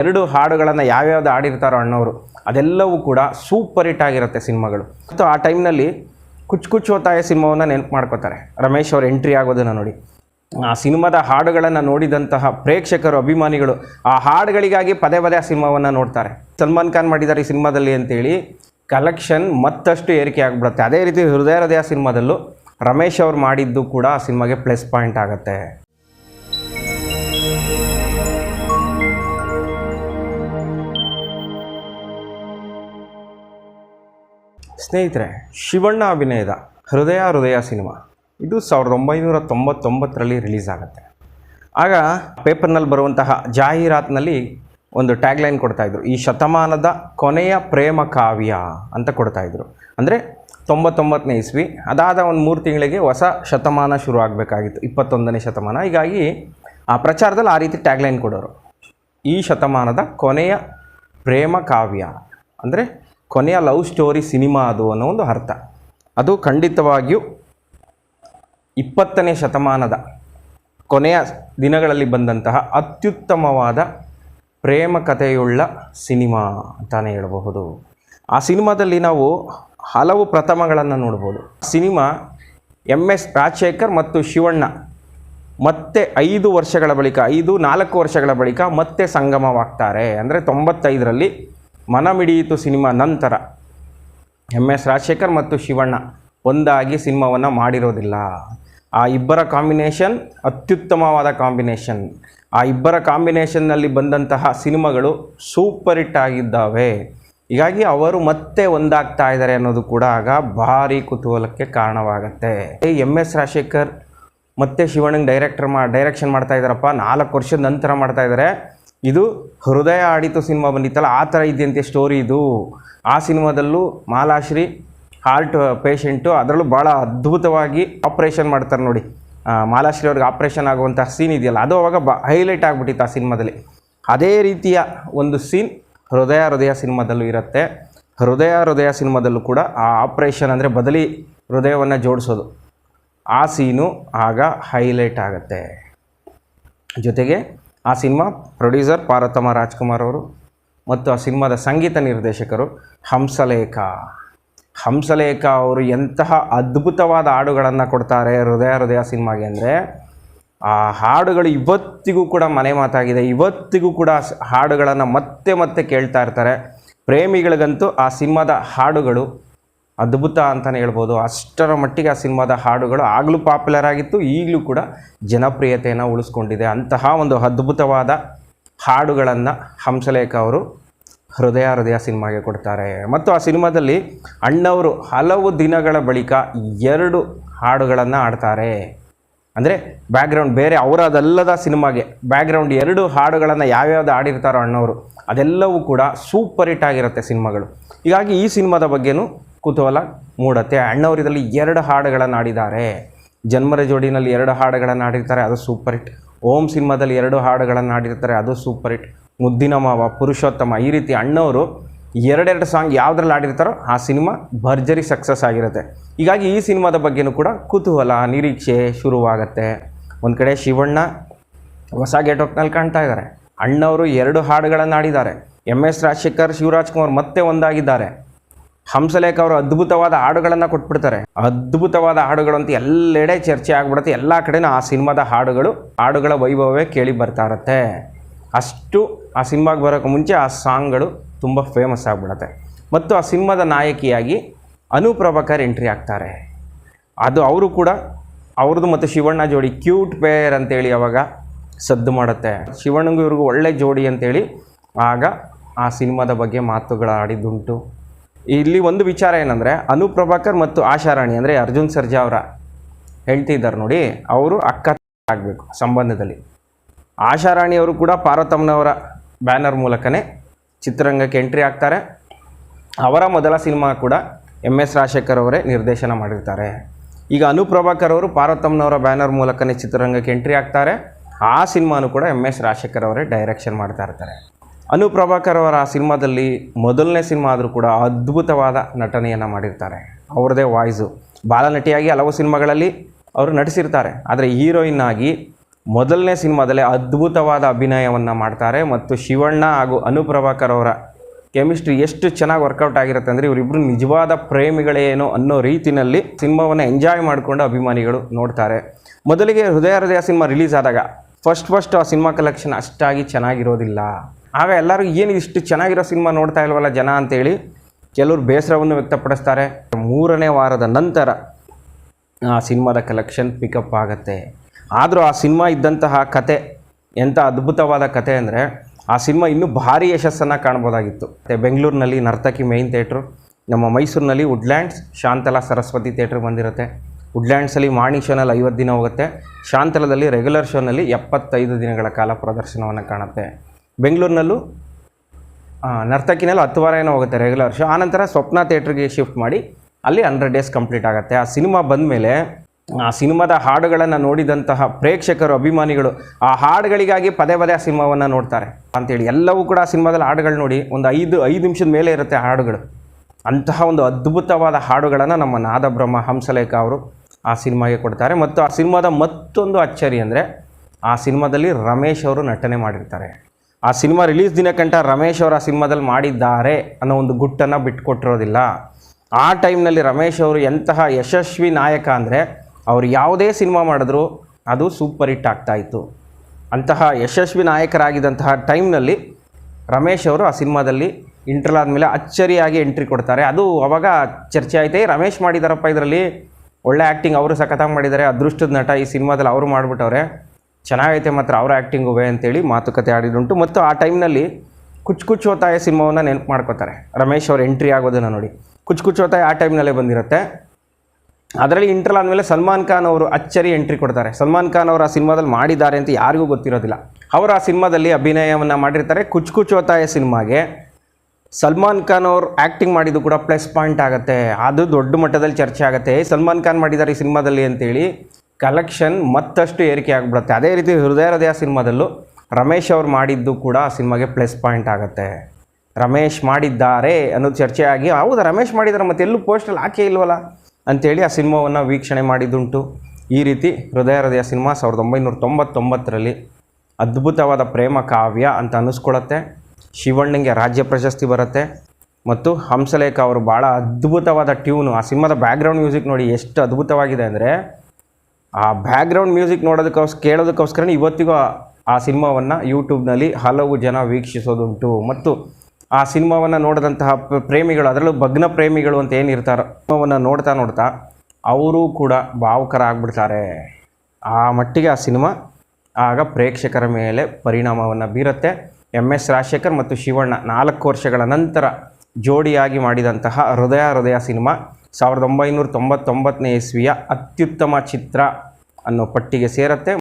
ಎರಡು ಹಾಡುಗಳನ್ನು ಯಾವ್ಯಾವ್ದು ಹಾಡಿರ್ತಾರೋ ಅಣ್ಣವರು, ಅದೆಲ್ಲವೂ ಕೂಡ ಸೂಪರ್ ಹಿಟ್ ಆಗಿರುತ್ತೆ ಸಿನಿಮಾಗಳು. ಮತ್ತು ಆ ಟೈಮ್ನಲ್ಲಿ ಕುಚ್ ಕುಚ್ ಹೋತಾಯ ಸಿನಿಮಾವನ್ನು ನೆನಪು ಮಾಡ್ಕೋತಾರೆ. ರಮೇಶ್ ಅವ್ರ ಎಂಟ್ರಿ ಆಗೋದನ್ನು ನೋಡಿ. ಆ ಸಿನಿಮಾದ ಹಾಡುಗಳನ್ನು ನೋಡಿದಂತಹ ಪ್ರೇಕ್ಷಕರು, ಅಭಿಮಾನಿಗಳು ಆ ಹಾಡುಗಳಿಗಾಗಿ ಪದೇ ಪದೇ ಆ ಸಿನಿಮಾವನ್ನು ನೋಡ್ತಾರೆ. ಸಲ್ಮಾನ್ ಖಾನ್ ಮಾಡಿದ್ದಾರೆ ಈ ಸಿನಿಮಾದಲ್ಲಿ ಅಂತೇಳಿ ಕಲೆಕ್ಷನ್ ಮತ್ತಷ್ಟು ಏರಿಕೆ ಆಗಿಬಿಡುತ್ತೆ. ಅದೇ ರೀತಿ ಹೃದಯ ಹೃದಯ ಸಿನಿಮಾದಲ್ಲೂ ರಮೇಶ್ ಅವ್ರು ಮಾಡಿದ್ದು ಕೂಡ ಆ ಸಿನಿಮಾಗೆ ಪ್ಲಸ್ ಪಾಯಿಂಟ್ ಆಗುತ್ತೆ. ಸ್ನೇಹಿತರೆ, ಶಿವಣ್ಣ ಅಭಿನಯದ ಹೃದಯ ಹೃದಯ ಸಿನಿಮಾ. ಇದು ಸಾವಿರದ ಒಂಬೈನೂರ ತೊಂಬತ್ತೊಂಬತ್ತರಲ್ಲಿ ರಿಲೀಸ್ ಆಗುತ್ತೆ. ಆಗ ಪೇಪರ್ನಲ್ಲಿ ಬರುವಂತಹ ಜಾಹೀರಾತಿನಲ್ಲಿ ಒಂದು ಟ್ಯಾಗ್ಲೈನ್ ಕೊಡ್ತಾಯಿದ್ರು ಈ ಶತಮಾನದ ಕೊನೆಯ ಪ್ರೇಮ ಕಾವ್ಯ ಅಂತ ಕೊಡ್ತಾಯಿದ್ರು ಅಂದರೆ ತೊಂಬತ್ತೊಂಬತ್ತನೇ ಇಸ್ವಿ, ಅದಾದ ಒಂದು ಮೂರು ತಿಂಗಳಿಗೆ ಹೊಸ ಶತಮಾನ ಶುರು ಆಗಬೇಕಾಗಿತ್ತು, ಇಪ್ಪತ್ತೊಂದನೇ ಶತಮಾನ. ಹೀಗಾಗಿ ಆ ಪ್ರಚಾರದಲ್ಲಿ ಆ ರೀತಿ ಟ್ಯಾಗ್ಲೈನ್ ಕೊಡೋರು. ಈ ಶತಮಾನದ ಕೊನೆಯ ಪ್ರೇಮ ಕಾವ್ಯ, ಅಂದರೆ ಕೊನೆಯ ಲವ್ ಸ್ಟೋರಿ ಸಿನಿಮಾ ಅದು ಅನ್ನೋ ಒಂದು ಅರ್ಥ. ಅದು ಖಂಡಿತವಾಗಿಯೂ ಇಪ್ಪತ್ತನೇ ಶತಮಾನದ ಕೊನೆಯ ದಿನಗಳಲ್ಲಿ ಬಂದಂತಹ ಅತ್ಯುತ್ತಮವಾದ ಪ್ರೇಮ ಕಥೆಯುಳ್ಳ ಸಿನಿಮಾ ಅಂತಾನೆ ಹೇಳಬಹುದು. ಆ ಸಿನಿಮಾದಲ್ಲಿ ನಾವು ಹಲವು ಪ್ರಥಮಗಳನ್ನು ನೋಡ್ಬೋದು. ಸಿನಿಮಾ ಎಂ ಎಸ್ ರಾಜಶೇಖರ್ ಮತ್ತು ಶಿವಣ್ಣ ಮತ್ತೆ ಐದು ವರ್ಷಗಳ ಬಳಿಕ, ಐದು ನಾಲ್ಕು ವರ್ಷಗಳ ಬಳಿಕ ಮತ್ತೆ ಸಂಗಮವಾಗ್ತಾರೆ. ಅಂದರೆ ತೊಂಬತ್ತೈದರಲ್ಲಿ ಮನಮಿಡಿಯಿತು ಸಿನಿಮಾ ನಂತರ. ಎಂ ಎಸ್ ರಾಜಶೇಖರ್ ಮತ್ತು ಶಿವಣ್ಣ ಒಂದಾಗಿ ಸಿನಿಮಾವನ್ನು ಮಾಡಿರೋದಿಲ್ಲ. ಆ ಇಬ್ಬರ ಕಾಂಬಿನೇಷನ್ ಅತ್ಯುತ್ತಮವಾದ ಕಾಂಬಿನೇಷನ್. ಆ ಇಬ್ಬರ ಕಾಂಬಿನೇಷನ್ನಲ್ಲಿ ಬಂದಂತಹ ಸಿನಿಮಾಗಳು ಸೂಪರ್ ಹಿಟ್ ಆಗಿದ್ದಾವೆ. ಹೀಗಾಗಿ ಅವರು ಮತ್ತೆ ಒಂದಾಗ್ತಾ ಇದ್ದಾರೆ ಅನ್ನೋದು ಕೂಡ ಆಗ ಭಾರಿ ಕುತೂಹಲಕ್ಕೆ ಕಾರಣವಾಗುತ್ತೆ. ಎಂ ಎಸ್ ರಾಜಶೇಖರ್ ಮತ್ತೆ ಶಿವಣ್ಣಂಗೆ ಡೈರೆಕ್ಟರ್ ಮಾ ಡೈರೆಕ್ಷನ್ ಮಾಡ್ತಾ ಇದ್ದಾರಪ್ಪ. ನಾಲ್ಕು ವರ್ಷದ ನಂತರ ಮಾಡ್ತಾ ಇದ್ದಾರೆ. ಇದು ಹೃದಯ ಆಡಿತು ಸಿನಿಮಾ ಬಂದಿತ್ತಲ್ಲ, ಆ ಥರ ಇದೆಯಂತೆ ಸ್ಟೋರಿ ಇದು. ಆ ಸಿನಿಮಾದಲ್ಲೂ ಮಾಲಾಶ್ರೀ ಹಾರ್ಟ್ ಪೇಷಂಟು ಅದರಲ್ಲೂ ಭಾಳ ಅದ್ಭುತವಾಗಿ ಆಪ್ರೇಷನ್ ಮಾಡ್ತಾರೆ ನೋಡಿ. ಮಾಲಾಶ್ರೀ ಅವ್ರಿಗೆ ಆಪ್ರೇಷನ್ ಆಗುವಂಥ ಸೀನ್ ಇದೆಯಲ್ಲ, ಅದು ಅವಾಗ ಬ ಹೈಲೈಟ್ ಆಗಿಬಿಟ್ಟಿತ್ತು ಆ ಸಿನಿಮಾದಲ್ಲಿ. ಅದೇ ರೀತಿಯ ಒಂದು ಸೀನ್ ಹೃದಯ ಹೃದಯ ಸಿನಿಮಾದಲ್ಲೂ ಇರುತ್ತೆ. ಹೃದಯ ಹೃದಯ ಸಿನಿಮಾದಲ್ಲೂ ಕೂಡ ಆ ಆಪ್ರೇಷನ್ ಅಂದರೆ ಬದಲಿ ಹೃದಯವನ್ನು ಜೋಡಿಸೋದು. ಆ ಸೀನು ಆಗ ಹೈಲೈಟ್ ಆಗುತ್ತೆ. ಜೊತೆಗೆ ಆ ಸಿನಿಮಾ ಪ್ರೊಡ್ಯೂಸರ್ ಪಾರ್ವತಮ್ಮ ರಾಜ್ಕುಮಾರ್ ಅವರು ಮತ್ತು ಆ ಸಿನಿಮಾದ ಸಂಗೀತ ನಿರ್ದೇಶಕರು ಹಂಸಲೇಖ. ಹಂಸಲೇಖ ಅವರು ಎಂತಹ ಅದ್ಭುತವಾದ ಹಾಡುಗಳನ್ನು ಕೊಡ್ತಾರೆ ಹೃದಯ ಹೃದಯ ಸಿನಿಮಾಗೆ ಅಂದರೆ, ಆ ಹಾಡುಗಳು ಇವತ್ತಿಗೂ ಕೂಡ ಮನೆ ಮಾತಾಗಿದೆ. ಇವತ್ತಿಗೂ ಕೂಡ ಹಾಡುಗಳನ್ನು ಮತ್ತೆ ಮತ್ತೆ ಕೇಳ್ತಾ ಇರ್ತಾರೆ. ಪ್ರೇಮಿಗಳಿಗಂತೂ ಆ ಸಿನಿಮಾದ ಹಾಡುಗಳು ಅದ್ಭುತ ಅಂತಲೇ ಹೇಳ್ಬೋದು. ಅಷ್ಟರ ಮಟ್ಟಿಗೆ ಆ ಸಿನಿಮಾದ ಹಾಡುಗಳು ಆಗಲೂ ಪಾಪ್ಯುಲರ್ ಆಗಿತ್ತು, ಈಗಲೂ ಕೂಡ ಜನಪ್ರಿಯತೆಯನ್ನು ಉಳಿಸ್ಕೊಂಡಿದೆ. ಅಂತಹ ಒಂದು ಅದ್ಭುತವಾದ ಹಾಡುಗಳನ್ನು ಹಂಸಲೇಖ ಅವರು ಹೃದಯ ಹೃದಯ ಸಿನಿಮಾಗೆ ಕೊಡ್ತಾರೆ. ಮತ್ತು ಆ ಸಿನಿಮಾದಲ್ಲಿ ಅಣ್ಣವರು ಹಲವು ದಿನಗಳ ಬಳಿಕ ಎರಡು ಹಾಡುಗಳನ್ನು ಆಡ್ತಾರೆ ಅಂದರೆ ಬ್ಯಾಕ್ಗ್ರೌಂಡ್ ಬೇರೆ, ಅವರದಲ್ಲದ ಸಿನಿಮಾಗೆ ಬ್ಯಾಕ್ಗ್ರೌಂಡ್ ಎರಡು ಹಾಡುಗಳನ್ನು ಯಾವ್ಯಾವ್ದು ಆಡಿರ್ತಾರೋ ಅಣ್ಣವರು ಅದೆಲ್ಲವೂ ಕೂಡ ಸೂಪರ್ ಹಿಟ್ ಆಗಿರುತ್ತೆ ಸಿನಿಮಾಗಳು. ಹೀಗಾಗಿ ಈ ಸಿನಿಮಾದ ಬಗ್ಗೆನೂ ಕುತೂಹಲ ಮೂಡತ್ತೆ. ಅಣ್ಣವರು ಇದರಲ್ಲಿ ಎರಡು ಹಾಡುಗಳನ್ನು ಆಡಿದ್ದಾರೆ ಜನ್ಮರ ಜೋಡಿನಲ್ಲಿ ಎರಡು ಹಾಡುಗಳನ್ನು ಆಡಿರ್ತಾರೆ ಅದು ಸೂಪರ್ ಹಿಟ್ ಓಂ ಸಿನಿಮಾದಲ್ಲಿ ಎರಡು ಹಾಡುಗಳನ್ನು ಆಡಿರ್ತಾರೆ ಅದು ಸೂಪರ್ ಹಿಟ್ ಮುದ್ದಿನ ಮಾವ, ಪುರುಷೋತ್ತಮ, ಈ ರೀತಿ ಅಣ್ಣವರು ಎರಡೆರಡು ಸಾಂಗ್ ಯಾವುದ್ರಲ್ಲಿ ಆಡಿರ್ತಾರೋ ಆ ಸಿನಿಮಾ ಭರ್ಜರಿ ಸಕ್ಸಸ್ ಆಗಿರುತ್ತೆ. ಹೀಗಾಗಿ ಈ ಸಿನಿಮಾದ ಬಗ್ಗೆನೂ ಕೂಡ ಕುತೂಹಲ, ನಿರೀಕ್ಷೆ ಶುರುವಾಗತ್ತೆ. ಒಂದು ಕಡೆ ಶಿವಣ್ಣ ಹೊಸ ಗೆಟೋಕ್ನಲ್ಲಿ ಕಾಣ್ತಾ ಇದ್ದಾರೆ. ಅಣ್ಣವರು ಎರಡು ಹಾಡುಗಳನ್ನು ಆಡಿದ್ದಾರೆ ಎಂ ಎಸ್ ರಾಜಶೇಖರ್, ಶಿವರಾಜ್ ಕುಮಾರ್ ಮತ್ತೆ ಒಂದಾಗಿದ್ದಾರೆ. ಹಂಸಲೇಖ ಅವರು ಅದ್ಭುತವಾದ ಹಾಡುಗಳನ್ನು ಕೊಟ್ಬಿಡ್ತಾರೆ. ಅದ್ಭುತವಾದ ಹಾಡುಗಳು ಅಂತ ಎಲ್ಲೆಡೆ ಚರ್ಚೆ ಆಗ್ಬಿಡುತ್ತೆ. ಎಲ್ಲ ಕಡೆನೂ ಆ ಸಿನಿಮಾದ ಹಾಡುಗಳು, ಹಾಡುಗಳ ವೈಭವವೇ ಕೇಳಿ ಬರ್ತಾ ಇರುತ್ತೆ. ಅಷ್ಟು ಆ ಸಿನಿಮಾಗೆ ಬರೋಕ್ಕೆ ಮುಂಚೆ ಆ ಸಾಂಗ್ಗಳು ತುಂಬ ಫೇಮಸ್ ಆಗಿಬಿಡತ್ತೆ. ಮತ್ತು ಆ ಸಿನಿಮಾದ ನಾಯಕಿಯಾಗಿ ಅನುಪ್ರಭಾಕರ್ ಎಂಟ್ರಿ ಆಗ್ತಾರೆ. ಅದು ಅವರು ಕೂಡ, ಅವ್ರದ್ದು ಮತ್ತು ಶಿವಣ್ಣ ಜೋಡಿ ಕ್ಯೂಟ್ ಪೇರ್ ಅಂತೇಳಿ ಅವಾಗ ಸದ್ದು ಮಾಡುತ್ತೆ. ಶಿವಣ್ಣಂಗೂ ಇವ್ರಿಗೂ ಒಳ್ಳೆ ಜೋಡಿ ಅಂತೇಳಿ ಆಗ ಆ ಸಿನಿಮಾದ ಬಗ್ಗೆ ಮಾತುಗಳು ಆಡಿದ್ದುಂಟು ಇಲ್ಲಿ ಒಂದು ವಿಚಾರ ಏನಂದರೆ ಅನುಪ್ರಭಾಕರ್ ಮತ್ತು ಆಶಾರಾಣಿ, ಅಂದರೆ ಅರ್ಜುನ್ ಸರ್ಜಾ ಅವರ ಹೆಂಡ್ತಿ ಇದ್ದಾರೆ ನೋಡಿ, ಅವರು ಅಕ್ಕ ಆಗಬೇಕು ಸಂಬಂಧದಲ್ಲಿ. ಆಶಾರಾಣಿ ಅವರು ಕೂಡ ಪಾರ್ವತಮ್ಮನವರ ಬ್ಯಾನರ್ ಮೂಲಕನೇ ಚಿತ್ರರಂಗಕ್ಕೆ ಎಂಟ್ರಿ ಆಗ್ತಾರೆ. ಅವರ ಮೊದಲ ಸಿನಿಮಾ ಕೂಡ ಎಂ ಎಸ್ ರಾಜಶೇಖರ್ ಅವರೇ ನಿರ್ದೇಶನ ಮಾಡಿರ್ತಾರೆ. ಈಗ ಅನುಪ್ರಭಾಕರ್ ಅವರು ಪಾರ್ವತಮ್ಮನವರ ಬ್ಯಾನರ್ ಮೂಲಕನೇ ಚಿತ್ರರಂಗಕ್ಕೆ ಎಂಟ್ರಿ ಆಗ್ತಾರೆ. ಆ ಸಿನಿಮಾನು ಕೂಡ ಎಂ ಎಸ್ ರಾಜಶೇಖರ್ ಅವರೇ ಡೈರೆಕ್ಷನ್ ಮಾಡ್ತಾ ಇರ್ತಾರೆ. ಅನುಪ್ರಭಾಕರ್ ಅವರ ಆ ಸಿನಿಮಾದಲ್ಲಿ ಮೊದಲನೇ ಸಿನಿಮಾ ಆದರೂ ಕೂಡ ಅದ್ಭುತವಾದ ನಟನೆಯನ್ನು ಮಾಡಿರ್ತಾರೆ. ಅವ್ರದ್ದೇ ವಾಯ್ಸು. ಬಾಲನಟಿಯಾಗಿ ಹಲವು ಸಿನಿಮಾಗಳಲ್ಲಿ ಅವರು ನಟಿಸಿರ್ತಾರೆ. ಆದರೆ ಹೀರೋಯಿನ್ ಆಗಿ ಮೊದಲನೇ ಸಿನಿಮಾದಲ್ಲೇ ಅದ್ಭುತವಾದ ಅಭಿನಯವನ್ನು ಮಾಡ್ತಾರೆ ಮತ್ತು ಶಿವಣ್ಣ ಹಾಗೂ ಅನುಪ್ರಭಾಕರ್ ಅವರ ಕೆಮಿಸ್ಟ್ರಿ ಎಷ್ಟು ಚೆನ್ನಾಗಿ ವರ್ಕೌಟ್ ಆಗಿರುತ್ತೆ ಅಂದರೆ ಇವರಿಬ್ಬರು ನಿಜವಾದ ಪ್ರೇಮಿಗಳೇನೋ ಅನ್ನೋ ರೀತಿಯಲ್ಲಿ ಸಿನಿಮಾವನ್ನು ಎಂಜಾಯ್ ಮಾಡಿಕೊಂಡು ಅಭಿಮಾನಿಗಳು ನೋಡ್ತಾರೆ. ಮೊದಲಿಗೆ ಹೃದಯ ಹೃದಯ ಸಿನಿಮಾ ರಿಲೀಸ್ ಆದಾಗ ಫಸ್ಟ್ ಫಸ್ಟ್ ಆ ಸಿನಿಮಾ ಕಲೆಕ್ಷನ್ ಅಷ್ಟಾಗಿ ಚೆನ್ನಾಗಿರೋದಿಲ್ಲ. ಆಗ ಎಲ್ಲರೂ ಏನು ಇಷ್ಟು ಚೆನ್ನಾಗಿರೋ ಸಿನಿಮಾ ನೋಡ್ತಾ ಇಲ್ವಲ್ಲ ಜನ ಅಂತೇಳಿ ಕೆಲವರು ಬೇಸರವನ್ನು ವ್ಯಕ್ತಪಡಿಸ್ತಾರೆ. ಮೂರನೇ ವಾರದ ನಂತರ ಆ ಸಿನಿಮಾದ ಕಲೆಕ್ಷನ್ ಪಿಕಪ್ ಆಗುತ್ತೆ. ಆದರೂ ಆ ಸಿನಿಮಾ ಇದ್ದಂತಹ ಕತೆ, ಎಂಥ ಅದ್ಭುತವಾದ ಕತೆ ಅಂದರೆ ಆ ಸಿನಿಮಾ ಇನ್ನೂ ಭಾರಿ ಯಶಸ್ಸನ್ನು ಕಾಣ್ಬೋದಾಗಿತ್ತು. ಮತ್ತು ಬೆಂಗಳೂರಿನಲ್ಲಿ ನರ್ತಕಿ ಮೇಯ್ನ್ ಥಿಯೇಟ್ರು ನಮ್ಮ ಮೈಸೂರಿನಲ್ಲಿ ವುಡ್ಲ್ಯಾಂಡ್ಸ್ ಶಾಂತಲಾ ಸರಸ್ವತಿ ಥಿಯೇಟ್ರ್ ಬಂದಿರುತ್ತೆ. ವುಡ್ಲ್ಯಾಂಡ್ಸಲ್ಲಿ ಮಾರ್ನಿಂಗ್ ಶೋನಲ್ಲಿ ಐವತ್ತು ದಿನ ಹೋಗುತ್ತೆ. ಶಾಂತಲದಲ್ಲಿ ರೆಗ್ಯುಲರ್ ಶೋನಲ್ಲಿ ಎಪ್ಪತ್ತೈದು ದಿನಗಳ ಕಾಲ ಪ್ರದರ್ಶನವನ್ನು ಕಾಣುತ್ತೆ. ಬೆಂಗಳೂರಿನಲ್ಲೂ ನರ್ತಕಿನಲ್ಲೂ ಹತ್ತು ವಾರ ಏನೋ ಹೋಗುತ್ತೆ ರೆಗ್ಯುಲರ್ ಶೋ ಆನಂತರ ಸ್ವಪ್ನ ಥಿಯೇಟ್ರಿಗೆ ಶಿಫ್ಟ್ ಮಾಡಿ, ಅಲ್ಲಿ ಹಂಡ್ರೆಡ್ ಡೇಸ್ ಕಂಪ್ಲೀಟ್ ಆಗುತ್ತೆ. ಆ ಸಿನಿಮಾ ಬಂದಮೇಲೆ, ಆ ಸಿನಿಮಾದ ಹಾಡುಗಳನ್ನು ನೋಡಿದಂತಹ ಪ್ರೇಕ್ಷಕರು, ಅಭಿಮಾನಿಗಳು, ಆ ಹಾಡುಗಳಿಗಾಗಿ ಪದೇ ಪದೇ ಆ ಸಿನಿಮಾವನ್ನು ನೋಡ್ತಾರೆ. ಅಂತೇಳಿ ಎಲ್ಲವೂ ಕೂಡ ಆ ಸಿನಿಮಾದಲ್ಲಿ ಹಾಡುಗಳು ನೋಡಿ ಒಂದು ಐದು ಐದು ನಿಮಿಷದ ಮೇಲೆ ಇರುತ್ತೆ ಹಾಡುಗಳು. ಅಂತಹ ಒಂದು ಅದ್ಭುತವಾದ ಹಾಡುಗಳನ್ನು ನಮ್ಮ ನಾದಬ್ರಹ್ಮ ಹಂಸಲೇಖ ಅವರು ಆ ಸಿನಿಮಾಗೆ ಕೊಡ್ತಾರೆ. ಮತ್ತು ಆ ಸಿನಿಮಾದ ಮತ್ತೊಂದು ಅಚ್ಚರಿ ಅಂದರೆ, ಆ ಸಿನಿಮಾದಲ್ಲಿ ರಮೇಶ್ ಅವರು ನಟನೆ ಮಾಡಿರ್ತಾರೆ. ಆ ಸಿನಿಮಾ ರಿಲೀಸ್ ದಿನಕ್ಕಂಟ ರಮೇಶ್ ಅವರು ಆ ಸಿನಿಮಾದಲ್ಲಿ ಮಾಡಿದ್ದಾರೆ ಅನ್ನೋ ಒಂದು ಗುಟ್ಟನ್ನು ಬಿಟ್ಕೊಟ್ಟಿರೋದಿಲ್ಲ. ಆ ಟೈಮ್ನಲ್ಲಿ ರಮೇಶ್ ಅವರು ಎಂತಹ ಯಶಸ್ವಿ ನಾಯಕ ಅಂದರೆ ಅವರು ಯಾವುದೇ ಸಿನಿಮಾ ಮಾಡಿದ್ರು ಅದು ಸೂಪರ್ ಹಿಟ್ ಆಗ್ತಾ ಇತ್ತು. ಅಂತಹ ಯಶಸ್ವಿ ನಾಯಕರಾಗಿದ್ದಂತಹ ಟೈಮ್ನಲ್ಲಿ ರಮೇಶ್ ಅವರು ಆ ಸಿನಿಮಾದಲ್ಲಿ ಇಂಟ್ರಲ್ ಆದಮೇಲೆ ಅಚ್ಚರಿಯಾಗಿ ಎಂಟ್ರಿ ಕೊಡ್ತಾರೆ. ಅದು ಅವಾಗ ಚರ್ಚೆ ಆಯಿತೇ, ರಮೇಶ್ ಮಾಡಿದಾರಪ್ಪ ಇದರಲ್ಲಿ ಒಳ್ಳೆ ಆ್ಯಕ್ಟಿಂಗ್ ಅವರು ಸಖತ್ತಾಗಿ ಮಾಡಿದ್ದಾರೆ. ಅದೃಷ್ಟದ ನಟ ಈ ಸಿನಿಮಾದಲ್ಲಿ ಅವರು ಮಾಡಿಬಿಟ್ಟವ್ರೆ. ಚೆನ್ನಾಗೈತೆ ಮಾತ್ರ ಅವರ ಆ್ಯಕ್ಟಿಂಗುವೆ ಅಂತೇಳಿ ಮಾತುಕತೆ ಆಡಿದುಂಟು ಮತ್ತು ಆ ಟೈಮ್ನಲ್ಲಿ ಕುಚ್ ಕುಚ್ ಹೋತಾಯ ಸಿನಿಮಾವನ್ನು ನೆನಪು ಮಾಡ್ಕೋತಾರೆ. ರಮೇಶ್ ಅವ್ರ ಎಂಟ್ರಿ ಆಗೋದನ್ನು ನೋಡಿ. ಕುಚ್ ಕುಚ್ ಹೋತಾಯ ಆ ಟೈಮ್ನಲ್ಲೇ ಬಂದಿರುತ್ತೆ. ಅದರಲ್ಲಿ ಇಂಟ್ರಲ್ ಆದಮೇಲೆ ಸಲ್ಮಾನ್ ಖಾನ್ ಅವರು ಅಚ್ಚರಿ ಎಂಟ್ರಿ ಕೊಡ್ತಾರೆ. ಸಲ್ಮಾನ್ ಖಾನ್ ಅವರು ಆ ಸಿನಿಮಾದಲ್ಲಿ ಮಾಡಿದ್ದಾರೆ ಅಂತ ಯಾರಿಗೂ ಗೊತ್ತಿರೋದಿಲ್ಲ. ಅವರು ಆ ಸಿನಿಮಾದಲ್ಲಿ ಅಭಿನಯವನ್ನು ಮಾಡಿರ್ತಾರೆ. ಕುಚ್ ಕುಚ್ ಹೋತಾಯ ಸಿನಿಮಾಗೆ ಸಲ್ಮಾನ್ ಖಾನ್ ಅವ್ರು ಆ್ಯಕ್ಟಿಂಗ್ ಮಾಡಿದ್ದು ಕೂಡ ಪ್ಲಸ್ ಪಾಯಿಂಟ್ ಆಗುತ್ತೆ. ಅದು ದೊಡ್ಡ ಮಟ್ಟದಲ್ಲಿ ಚರ್ಚೆ ಆಗುತ್ತೆ. ಸಲ್ಮಾನ್ ಖಾನ್ ಮಾಡಿದ್ದಾರೆ ಈ ಸಿನಿಮಾದಲ್ಲಿ ಅಂತೇಳಿ ಕಲೆಕ್ಷನ್ ಮತ್ತಷ್ಟು ಏರಿಕೆ ಆಗಿಬಿಡುತ್ತೆ. ಅದೇ ರೀತಿ ಹೃದಯ ಹೃದಯ ಸಿನಿಮಾದಲ್ಲೂ ರಮೇಶ್ ಅವ್ರು ಮಾಡಿದ್ದು ಕೂಡ ಆ ಸಿನಿಮಾಗೆ ಪ್ಲಸ್ ಪಾಯಿಂಟ್ ಆಗುತ್ತೆ. ರಮೇಶ್ ಮಾಡಿದ್ದಾರೆ ಅನ್ನೋದು ಚರ್ಚೆಯಾಗಿ ಆಗಿ ಹೌದಾ ರಮೇಶ್ ಮಾಡಿದ್ದಾರೆ ಮತ್ತೆ ಎಲ್ಲೂ ಪೋಸ್ಟಲ್ಲಿ ಹಾಕೇ ಇಲ್ವಲ್ಲ? ಅಂಥೇಳಿ ಆ ಸಿನಿಮಾವನ್ನು ವೀಕ್ಷಣೆ ಮಾಡಿದ್ದುಂಟು. ಈ ರೀತಿ ಹೃದಯ ಹೃದಯ ಸಿನಿಮಾ ಸಾವಿರದ ಒಂಬೈನೂರ ತೊಂಬತ್ತೊಂಬತ್ತರಲ್ಲಿ ಅದ್ಭುತವಾದ ಪ್ರೇಮ ಕಾವ್ಯ ಅಂತ ಅನ್ನಿಸ್ಕೊಳ್ಳುತ್ತೆ. ಶಿವಣ್ಣಂಗೆ ರಾಜ್ಯ ಪ್ರಶಸ್ತಿ ಬರುತ್ತೆ. ಮತ್ತು ಹಂಸಲೇಖ ಅವರು ಭಾಳ ಅದ್ಭುತವಾದ ಟ್ಯೂನು ಆ ಸಿನಿಮಾದ ಬ್ಯಾಕ್ಗ್ರೌಂಡ್ ಮ್ಯೂಸಿಕ್ ನೋಡಿ ಎಷ್ಟು ಅದ್ಭುತವಾಗಿದೆ ಅಂದರೆ ಆ ಬ್ಯಾಕ್ಗ್ರೌಂಡ್ ಮ್ಯೂಸಿಕ್ ನೋಡೋದಕ್ಕೋಸ್, ಕೇಳೋದಕ್ಕೋಸ್ಕರ ಇವತ್ತಿಗೂ ಆ- ಸಿನಿಮಾವನ್ನು ಯೂಟ್ಯೂಬ್ನಲ್ಲಿ ಹಲವು ಜನ ವೀಕ್ಷಿಸೋದುಂಟು. ಮತ್ತು ಆ ಸಿನಿಮಾವನ್ನು ನೋಡಿದಂತಹ ಪ್ರೇಮಿಗಳು, ಅದರಲ್ಲೂ ಭಗ್ನ ಪ್ರೇಮಿಗಳು ಅಂತ ಏನಿರ್ತಾರೋ ಸಿನಿಮಾವನ್ನು ನೋಡ್ತಾ ನೋಡ್ತಾ ಅವರೂ ಕೂಡ ಭಾವುಕರಾಗ್ಬಿಡ್ತಾರೆ. ಆ ಮಟ್ಟಿಗೆ ಆ ಸಿನಿಮಾ ಆಗ ಪ್ರೇಕ್ಷಕರ ಮೇಲೆ ಪರಿಣಾಮವನ್ನು ಬೀರುತ್ತೆ. ಎಂ ಎಸ್ ರಾಜಶೇಖರ್ ಮತ್ತು ಶಿವಣ್ಣ ನಾಲ್ಕು ವರ್ಷಗಳ ನಂತರ ಜೋಡಿಯಾಗಿ ಮಾಡಿದಂತಹ ಹೃದಯ ಹೃದಯ ಸಿನಿಮಾ. ಸಾವಿರದ ಒಂಬೈನೂರ ತೊಂಬತ್ತೊಂಬತ್ತನೇ ಇಸ್ವಿಯ ಅತ್ಯುತ್ತಮ ಚಿತ್ರ ಅನ್ನೋ ಪಟ್ಟಿಗೆ ಸೇರುತ್ತೆ.